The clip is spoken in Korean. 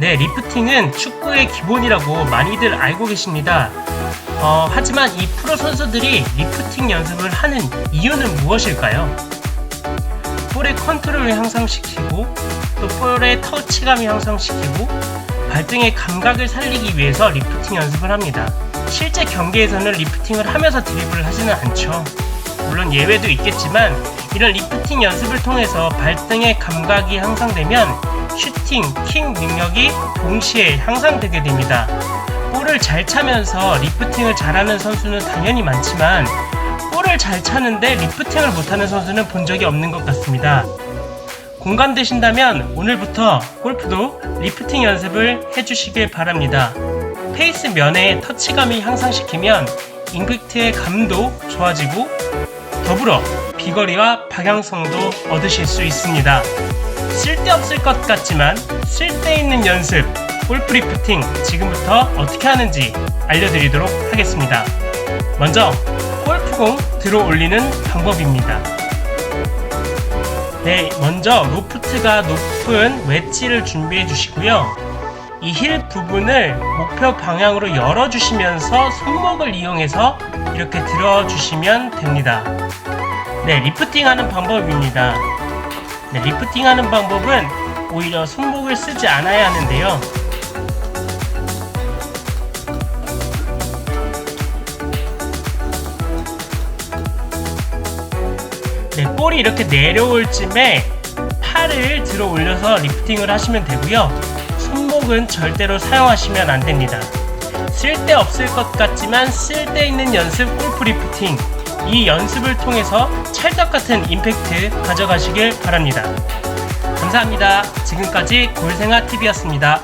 네, 리프팅은 축구의 기본이라고 많이들 알고 계십니다. 어, 하지만 이 프로 선수들이 리프팅 연습을 하는 이유는 무엇일까요? 볼의 컨트롤을 향상시키고 또 볼의 터치감을 향상시키고 발등의 감각을 살리기 위해서 리프팅 연습을 합니다. 실제 경기에서는 리프팅을 하면서 드리블을 하지는 않죠. 물론 예외도 있겠지만 이런 리프팅 연습을 통해서 발등의 감각이 향상되면 슈팅, 킹 능력이 동시에 향상되게 됩니다. 볼을 잘 차면서 리프팅을 잘하는 선수는 당연히 많지만 볼을 잘 차는데 리프팅을 못하는 선수는 본 적이 없는 것 같습니다. 공감되신다면 오늘부터 골프도 리프팅 연습을 해주시길 바랍니다. 페이스 면의 터치감이 향상시키면 임팩트의 감도 좋아지고 더불어 비거리와 방향성도 얻으실 수 있습니다. 쓸데없을 것 같지만 쓸데있는 연습 골프 리프팅 지금부터 어떻게 하는지 알려드리도록 하겠습니다. 먼저 골프공 들어 올리는 방법입니다. 네, 먼저 로프트가 높은 웨지를 준비해 주시고요. 이 힐 부분을 목표 방향으로 열어 주시면서 손목을 이용해서 이렇게 들어 주시면 됩니다. 네, 리프팅 하는 방법입니다. 네, 리프팅 하는 방법은 오히려 손목을 쓰지 않아야 하는데요. 네, 볼이 이렇게 내려올 쯤에 팔을 들어 올려서 리프팅을 하시면 되고요. 손목은 절대로 사용하시면 안 됩니다. 쓸데없을 것 같지만 쓸데있는 연습 골프 리프팅. 이 연습을 통해서 찰떡 같은 임팩트 가져가시길 바랍니다. 감사합니다. 지금까지 골생아 TV였습니다.